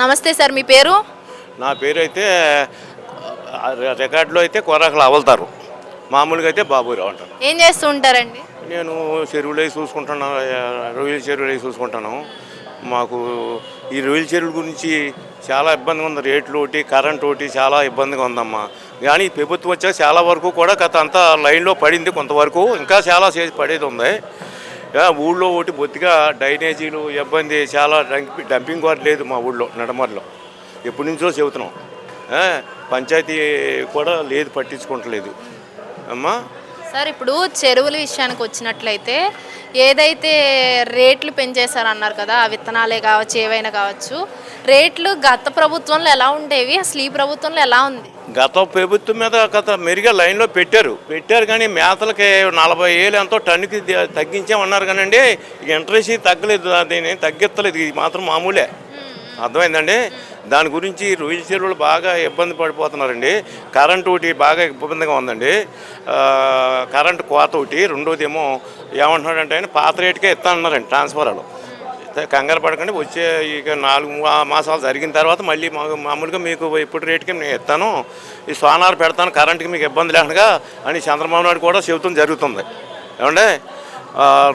నమస్తే సార్ మీ పేరు? నా పేరు అయితే రికార్డులో అయితే కొరాకులు అవలుతారు. మామూలుగా అయితే బాబురావు అంటారు. ఏం చేస్తూ ఉంటారండి? నేను చెరువులు అవి చూసుకుంటున్నాను రొయ్యల చెరువులు అవి చూసుకుంటాను. మాకు ఈ రొయ్యల చెరువుల గురించి చాలా ఇబ్బందిగా ఉంది. రేట్లు ఒకటి కరెంట్ ఒకటి చాలా ఇబ్బందిగా ఉందమ్మా. కానీ ప్రభుత్వం వచ్చాక చాలా వరకు కూడా గత అంతా లైన్లో పడింది కొంతవరకు. ఇంకా చాలా చేసి పడేది ఉంది. ఊళ్ళో ఒకటి బొత్తిగా డ్రైనేజీలు ఇబ్బంది చాలా డంపింగ్ వారు లేదు మా ఊళ్ళో నడమర్లో. ఎప్పటి నుంచో చెబుతున్నాం. పంచాయతీ కూడా లేదు పట్టించుకుంటలేదు అమ్మా సార్ ఇప్పుడు చెరువుల విషయానికి వచ్చినట్లయితే ఏదైతే రేట్లు పెంచేశారన్నారు కదా ఆ విత్తనాలే కావచ్చు ఏవైనా కావచ్చు రేట్లు గత ప్రభుత్వంలో ఎలా ఉండేవి అసలు ఈ ప్రభుత్వంలో ఎలా ఉంది? గత ప్రభుత్వం మీద గత మెరుగా లైన్లో పెట్టారు. పెట్టారు కానీ మేతలకి నలభై ఏళ్ళు ఎంతో టన్నుకి ది- తగ్గించామన్నారు కానండి ఇంట్రెస్ట్ తగ్గలేదు దీన్ని తగ్గిత్తలేదు ఇది మాత్రం మామూలే. అర్థమైందండి? దాని గురించి రొయ్యల చెరువులు బాగా ఇబ్బంది పడిపోతున్నారండి. కరెంట్ ఒకటి బాగా ఇబ్బందిగా ఉందండి. కరెంట్ కోత ఒకటి రెండోది ఏమో ఏమంటున్నాడంటే ఆయన పాత రేటుకే ఇస్తానన్నారండి ట్రాన్స్ఫర్లు. కంగారు పడకండి వచ్చే ఇక నాలుగు మాసాలు జరిగిన తర్వాత మళ్ళీ మా- మామూలుగా మీకు ఇప్పుడు రేటుకి నేను ఇస్తాను. ఈ సోనార్ పెడతాను కరెంట్కి మీకు ఇబ్బంది లేకుండా అని చంద్రబాబు నాయుడు కూడా చెబుతుంది జరుగుతుంది. ఏమంటే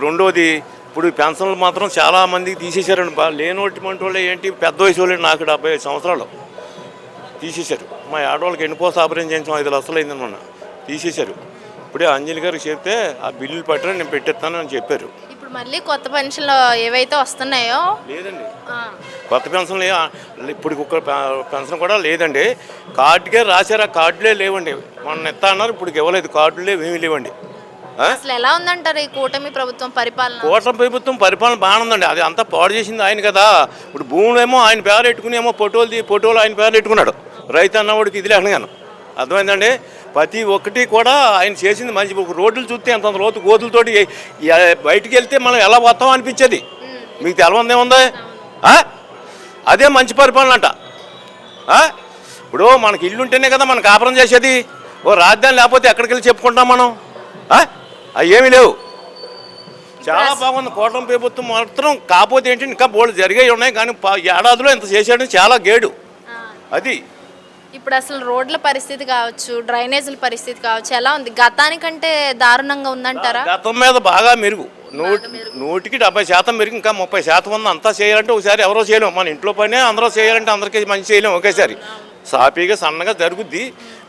రెండోది ఇప్పుడు పెన్షన్లు మాత్రం చాలా మందికి తీసేశారండి. లేనోటి వాళ్ళు ఏంటి? పెద్ద వయసు వాళ్ళు నాకు డెబ్బై ఐదు సంవత్సరాలు. తీసేశారు. మా ఆడవాళ్ళకి ఎన్నిపోస ఆపరేషన్ చేయించాం ఐదు లక్షలు అయిందన్నమాట తీసేశారు. ఇప్పుడే అంజలి గారికి చెప్తే ఆ బిల్లులు పట్టని నేను పెట్టేస్తాను అని చెప్పారు. ఇప్పుడు మళ్ళీ కొత్త పెన్షన్లు ఏవైతే వస్తున్నాయో? లేదండి. కొత్త పెన్షన్ లే ఇప్పుడు ఒక పెన్షన్ కూడా లేదండి. కార్డుకే రాశారు ఆ కార్డులే లేవండి. మొన్న ఎత్తా అన్నారు ఇప్పుడు ఇవ్వలేదు. కార్డులే ఏమీ లేవండి? అసలు ఎలా ఉందంటారు ఈ కూటమి ప్రభుత్వం పరిపాలన? కూటమి ప్రభుత్వం పరిపాలన బాగానే ఉందండి. అది అంతా పాడు చేసింది ఆయన కదా. ఇప్పుడు భూములేమో ఆయన పేరు పెట్టుకుని ఏమో ఫోటోలు ఫోటోలు ఆయన పేరు పెట్టుకున్నాడు. రైతు అన్నవాడికి ఇది లేకగాను అర్థమైందండి? ప్రతి ఒక్కటి కూడా ఆయన చేసింది మంచి. ఒక రోడ్లు చూస్తే ఎంత లోతు గోతులతోటి బయటికి వెళ్తే మనం ఎలా పోతాం అనిపించేది. మీకు తెలవందే ఉందా ఆ? అదే మంచి పరిపాలన అంట? ఇప్పుడు మనకి ఇల్లు ఉంటేనే కదా మనం కాపురం చేసేది. ఓ రాజధాని లేకపోతే ఎక్కడికి వెళ్ళి చెప్పుకుంటాం మనం? అవి ఏమీ లేవు. చాలా బాగుంది. కూటమి ప్రభుత్వం మాత్రం కాకపోతే ఏంటి ఇంకా బోర్డు జరిగాయి ఉన్నాయి కానీ ఏడాదిలో ఇంత చేశాడు చాలా గేడు. అది. ఇప్పుడు అసలు రోడ్ల పరిస్థితి కావచ్చు డ్రైనేజీల పరిస్థితి కావచ్చు ఎలా ఉంది? గతానికంటే దారుణంగా ఉందంటారా? గతం మీద బాగా మెరుగు. నూటి నూటికి డెబ్బై శాతం మెరుగు ఇంకా ముప్పై శాతం ఉంది. అంతా చేయాలంటే ఒకసారి ఎవరో చేయలేము. మన ఇంట్లో పనే అందరూ చేయాలంటే అందరికీ మంచి చేయలేము ఒకేసారి. సాఫీగా సన్నగా జరుగుద్ది.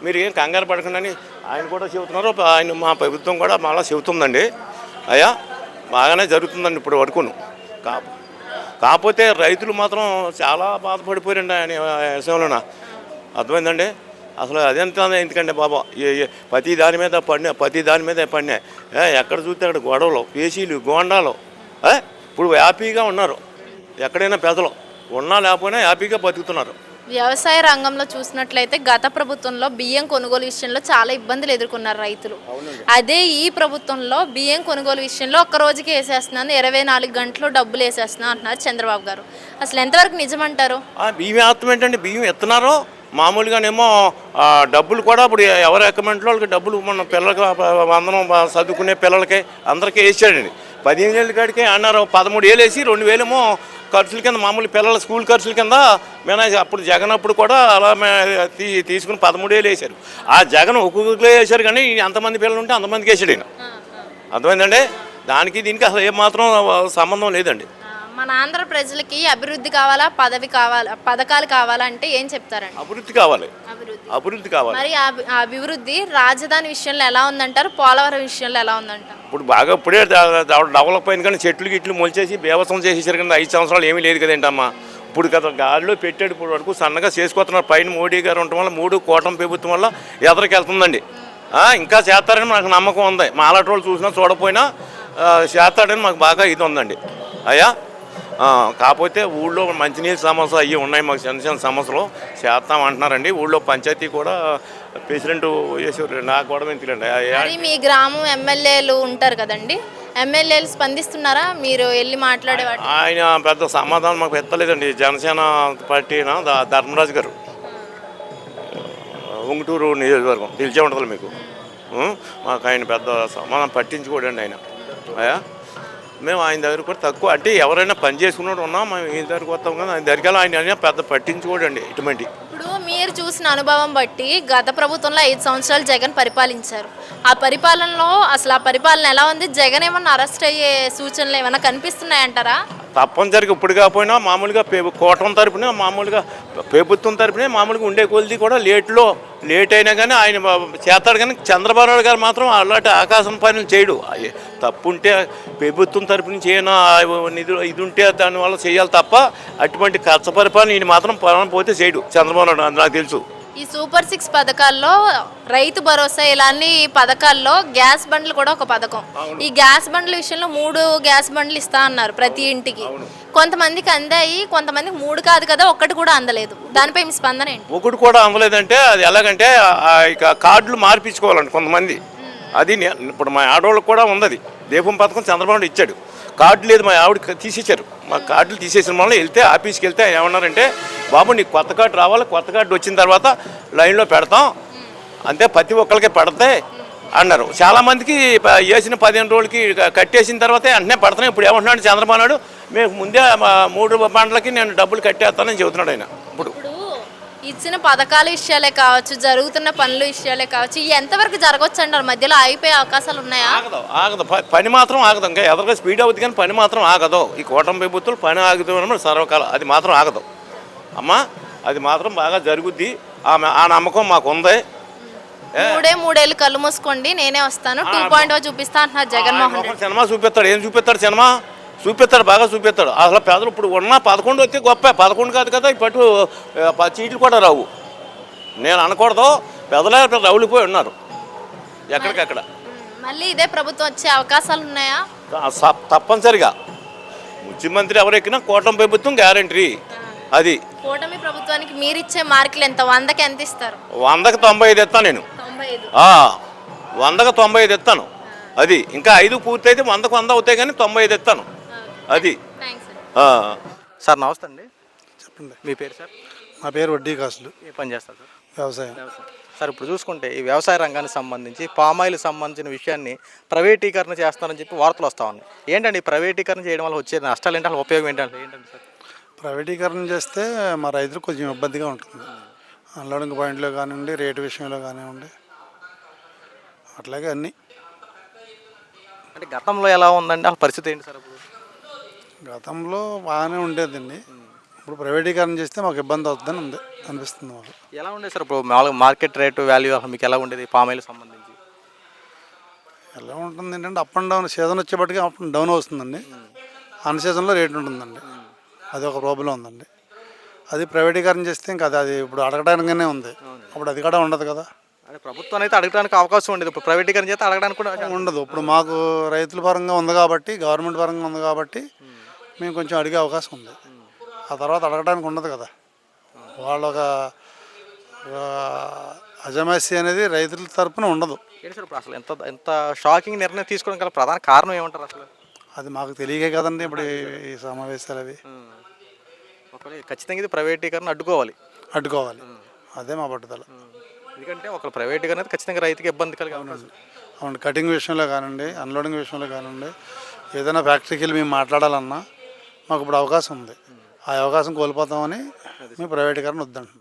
మీరు ఏం కంగారు పడకుండా అని ఆయన కూడా చెబుతున్నారు. ఆయన మా ప్రభుత్వం కూడా మళ్ళీ చెబుతుందండి. అయ్యా బాగానే జరుగుతుందండి ఇప్పుడు వరకును. కా కాకపోతే రైతులు మాత్రం చాలా బాధపడిపోయారండి ఆయన విషయంలోన. అర్థమైందండి? అసలు అదెంత ఎందుకంటే బాబా? ప్రతి దాని మీద పడినా ప్రతి దాని మీద పడినా ఎక్కడ చూస్తే అక్కడ గొడవలు పేసీలు గోండాలు. ఇప్పుడు హ్యాపీగా ఉన్నారు. ఎక్కడైనా పెదలు ఉన్నా లేకపోయినా హ్యాపీగా బతుకుతున్నారు. వ్యవసాయ రంగంలో చూసినట్లయితే గత ప్రభుత్వంలో బియ్యం కొనుగోలు విషయంలో చాలా ఇబ్బందులు ఎదుర్కొన్నారు రైతులు. అదే ఈ ప్రభుత్వంలో బియ్యం కొనుగోలు విషయంలో ఒక్క రోజుకి వేసేస్తున్నాను ఇరవై నాలుగు గంటలు డబ్బులు వేసేస్తున్నాను అంటున్నారు చంద్రబాబు గారు. అసలు ఎంతవరకు నిజమంటారు? ఆ బియ్యం వేస్తాం ఏంటండి? బియ్యం ఎత్తున్నారో. మామూలుగానేమో డబ్బులు కూడా ఇప్పుడు ఎవరి అకౌంట్లో వాళ్ళకి డబ్బులు మన పిల్లలకి అందరం చదువుకునే పిల్లలకి అందరికీ వేసాడండి. పదిహేను ఏళ్ళ కాడికి అన్నారు పదమూడు వేలు వేసి రెండు వేలేమో ఖర్చుల కింద మామూలు పిల్లల స్కూల్ ఖర్చుల కింద మేనేజ్ అప్పుడు జగన్ అప్పుడు కూడా అలా తీ తీసుకుని పదమూడు వేలు వేశారు. ఆ జగన్ ఒక్కొక్కరు వేశారు కానీ అంతమంది పిల్లలు ఉంటే అంతమందికి వేసాడు ఈయన. అర్థమైందండి? దానికి దీనికి అసలు ఏమాత్రం సంబంధం లేదండి. మన ఆంధ్ర ప్రజలకి అభివృద్ధి కావాలా పదవి కావాలా పథకాలు కావాలా అంటే ఏం చెప్తారండి? అభివృద్ధి కావాలి. అభివృద్ధి. కావాలి. మరి ఆ అభివృద్ధి రాజధాని విషయంలో ఎలా ఉందంటారు? పోలవరం విషయంలో ఎలా ఉందంటారు? ఇప్పుడు బాగా ఇప్పుడే డెవలప్ అయింది కానీ చెట్లు గిట్లు మొలిచేసి బేవసం చేసేసారు కానీ ఐదు సంవత్సరాలు ఏమీ లేదు కదేంటమ్మా ఇప్పుడు కదా గాలిలో పెట్టాడు ఇప్పుడు వరకు సన్నగా చేసుకొస్తున్నారు. పైన మోడీ గారు ఉండటం వల్ల మూడు కూటమి ప్రభుత్వం వల్ల ఎదరికి వెళ్తుందండి. ఇంకా చేస్తారని నాకు నమ్మకం ఉంది. మాలాంటి వాళ్ళు చూసినా చూడపోయినా చేస్తాడని మాకు బాగా ఇది ఉందండి. అయ్యా? కాకపోతే ఊళ్ళో మంచినీళ్ళ సమస్య అవి ఉన్నాయి మాకు చిన్న చిన్న సమస్యలు. చేస్తాం అంటున్నారండి ఊళ్ళో పంచాయతీ కూడా ప్రెసిడెంట్ చేసేవారు నాకు కూడా తెలియండి మరి మీ గ్రామం ఎమ్మెల్యేలు ఉంటారు కదండి. ఎమ్మెల్యేలు స్పందిస్తున్నారా? మీరు వెళ్ళి మాట్లాడేవాటి ఆయన పెద్ద సమాధానం మాకు పెట్టలేదండి. జనసేన పార్టీన ధర్మరాజు గారు. ఉంగుటూరు నియోజకవర్గం. తెలిసే ఉంటుంది మీకు? మాకు ఆయన పెద్ద సమాధానం పట్టించుకోడండి ఆయన. అయ్యా మేము ఆయన దగ్గర కూడా తక్కువ. అంటే ఎవరైనా పని చేసుకున్నట్టు ఉన్నాం మేము ఈయన దగ్గరకు వస్తాం కదా. ఆయన దగ్గరికి ఆయన పెద్ద పట్టించుకోడండి ఇటువంటి. ఇప్పుడు మీరు చూసిన అనుభవం బట్టి గత ప్రభుత్వంలో ఐదు సంవత్సరాలు జగన్ పరిపాలించారు. ఆ పరిపాలనలో అసలు ఆ పరిపాలన ఎలా ఉంది? జగన్ ఏమన్నా అరెస్ట్ అయ్యే సూచనలు ఏమైనా కనిపిస్తున్నాయంటారా? తప్పనిసరిగా ఇప్పుడు కాకపోయినా మామూలుగా కోటం కూటమి తరపున మామూలుగా ప్రభుత్వం తరపునే మామూలుగా ఉండే కొలిది కూడా లేట్లో లేట్ అయినా కానీ ఆయన చేస్తాడు కానీ చంద్రబాబు నాయుడు గారు మాత్రం అలాంటి ఆకాశం పనులు చేయడు. అయ్య- తప్పు ఉంటే ప్రభుత్వం తరపు నుంచి ఏమైనా నిధులు ఇది ఉంటే దానివల్ల చేయాలి తప్ప అటువంటి ఖర్చు పరిపాలన ఈయన మాత్రం పొలం పోతే చేయడు. చంద్రబాబు నాయుడు నాకు తెలుసు. ఈ సూపర్ సిక్స్ పథకాల్లో రైతు భరోసా ఇలాంటి పథకాల్లో గ్యాస్ బండ్లు కూడా ఒక పథకం. ఈ గ్యాస్ బండ్ల విషయంలో మూడు గ్యాస్ బండ్లు ఇస్తా అన్నారు ప్రతి ఇంటికి. కొంతమందికి అందాయి కొంతమందికి మూడు కాదు కదా ఒక్కటి కూడా అందలేదు. దానిపై మీ స్పందన ఏంటి? ఒకటి కూడా అమ్మలేదంటే అది ఎలాగంటే ఇక కార్డులు మార్పించుకోవాలండి కొంతమంది. అది ఇప్పుడు మా ఆడవాళ్ళకి కూడా ఉన్నది. దీపం పథకం చంద్రబాబు ఇచ్చాడు. కార్డు లేదు మా ఆవిడ తీసేశారు. మా కార్డులు తీసేసిన వల్ల వెళ్తే ఆఫీస్కి వెళ్తే ఆయన ఏమన్నారంటే బాబు నీకు కొత్త కార్డు రావాలి కొత్త కార్డు వచ్చిన తర్వాత లైన్లో పెడతాం. అంతే ప్రతి ఒక్కరికి పెడతాయి అన్నారు. చాలామందికి వేసిన పదిహేను రోజులకి కట్టేసిన తర్వాత వెంటనే పడుతున్నాయి ఇప్పుడు ఏమంటున్నాడు చంద్రబాబు నాయుడు మేము ముందే మా మూడు బండ్లకి నేను డబ్బులు కట్టేస్తానని చెబుతున్నాడు ఆయన. ఇచ్చిన పథకాల విషయాలే కావచ్చు జరుగుతున్న పనుల విషయాలే కావచ్చు ఎంతవరకు జరగవచ్చు అంటారు మధ్యలో ఆగిపోయే అవకాశాలు ఉన్నాయా? ఆగదు ఆగదు. పని మాత్రం ఆగదు. ఇంకా ఎదరగా స్పీడ్ అవుతుంది కానీ పని మాత్రం ఆగదు. ఈ కూటమి ప్రభుత్వం పని ఆగుతుంది సర్వకాలం అది మాత్రం ఆగదు. అమ్మా అది మాత్రం బాగా జరుగుద్ది. ఆమె ఆ నమ్మకం మాకు ఉంది మూడే మూడేళ్ళు కళ్ళు మూసుకోండి. నేనే వస్తాను. టూ పాయింట్ చూపిస్తా అంటున్నారు జగన్మోహన్ సినిమా చూపిస్తాడు. ఏం చూపిస్తాడు సినిమా? చూపిస్తాడు బాగా చూపిస్తాడు అసలు పేదలు ఇప్పుడు ఉన్న పదకొండు వస్తే గొప్ప. పదకొండు కాదు కదా ఇప్పటి చీట్లు కూడా రావు. నేను అనకూడదు. పెదలే రౌలిపోయి ఉన్నారు. ఎక్కడికక్కడ. మళ్ళీ ఇదే ప్రభుత్వం వచ్చే అవకాశాలు ఉన్నాయా? తప్పనిసరిగా. ముఖ్యమంత్రి ఎవరెక్కినా కూటమి ప్రభుత్వం గ్యారంటీ. అది. కూటమి ప్రభుత్వానికి మీరు ఇచ్చే మార్కులు ఎంత? వందకి ఎంత ఇస్తారు? వందకి తొంభై ఐదు ఇస్తాను నేను. వందకి తొంభై ఐదు ఇస్తాను అది. ఇంకా ఐదు పూర్తయితే వందకు వంద అవుతాయి కానీ తొంభై ఐదు ఇస్తాను అది. సార్ నమస్తే అండి. చెప్పండి. మీ పేరు సార్? నా పేరు వడ్డీ కాసులు. ఏ పని చేస్తారు సార్? వ్యవసాయం. సార్ ఇప్పుడు చూసుకుంటే ఈ వ్యవసాయ రంగానికి సంబంధించి పామాయిల్ సంబంధించిన విషయాన్ని ప్రైవేటీకరణ చేస్తానని చెప్పి వార్తలు వస్తూ ఉన్నాయి. ఏంటండి ఈ ప్రైవేటీకరణ చేయడం వల్ల వచ్చే నష్టాలు ఏంటి? అసలు ఉపయోగం ఏంటంటే ఏంటండి సార్? ప్రైవేటీకరణ చేస్తే మా రైతులకు కొంచెం ఇబ్బందిగా ఉంటుంది. అన్లోడింగ్ పాయింట్లో కానివ్వండి రేటు విషయంలో కానివ్వండి అట్లాగే అన్నీ. అంటే గతంలో ఎలా ఉందండి? అసలు పరిస్థితి ఏంటి సార్ గతంలో బాగానే ఉండేదండి. ఇప్పుడు ప్రైవేటీకరణ చేస్తే మాకు ఇబ్బంది అవుతుందని ఉంది అనిపిస్తుంది మాకు. ఎలా ఉండేది సార్ ఇప్పుడు మామూలుగా మార్కెట్ రేటు వాల్యూ అసలు మీకు ఎలా ఉండేది పామాయిల్ సంబంధించి? ఎలా ఉంటుంది ఏంటంటే అప్ అండ్ డౌన్ సీజన్ వచ్చేప్పటికి అప్ అండ్ డౌన్ వస్తుందండి. అన్ సీజన్లో రేట్ ఉంటుందండి. అది ఒక ప్రాబ్లం ఉందండి. అది ప్రైవేటీకరణ చేస్తే ఇంకా అది అది ఇప్పుడు అడగడానికనే ఉంది. అప్పుడు అది కూడా ఉండదు కదా. అంటే ప్రభుత్వం అయితే అడగడానికి అవకాశం ఉండేది. ఇప్పుడు ప్రైవేటీకరణ చేస్తే అడగడానికి కూడా ఉండదు. ఇప్పుడు మాకు రైతుల పరంగా ఉంది కాబట్టి గవర్నమెంట్ పరంగా ఉంది కాబట్టి మేము కొంచెం అడిగే అవకాశం ఉంది. ఆ తర్వాత అడగడానికి ఉండదు కదా. వాళ్ళ ఒక అజమాస్య అనేది రైతుల తరపున ఉండదు. ఏంటి సార్ ఇప్పుడు అసలు ఎంత ఎంత షాకింగ్ నిర్ణయం తీసుకోవడం గల ప్రధాన కారణం ఏమంటారు అసలు? అది మాకు తెలియకే కదండి ఇప్పుడు ఈ- ఈ సమావేశాలు అవి. ఒకవేళ ఖచ్చితంగా ఇది ప్రైవేటీకరణ అడ్డుకోవాలి. అడ్డుకోవాలి. అదే మా పట్టుదల. ఎందుకంటే ఒక ప్రైవేటీకరణ అయితే ఖచ్చితంగా రైతుకి ఇబ్బంది కలిగే అవకాశం అవును కటింగ్ విషయంలో కానివ్వండి అన్లోడింగ్ విషయంలో కానివ్వండి ఏదైనా ఫ్యాక్టరీకి వెళ్ళి మేము మాట్లాడాలన్నా మాకు ఇప్పుడు అవకాశం ఉంది. ఆ అవకాశం కోల్పోతామని మేము ప్రైవేటీకరణ వద్దంటున్నాం.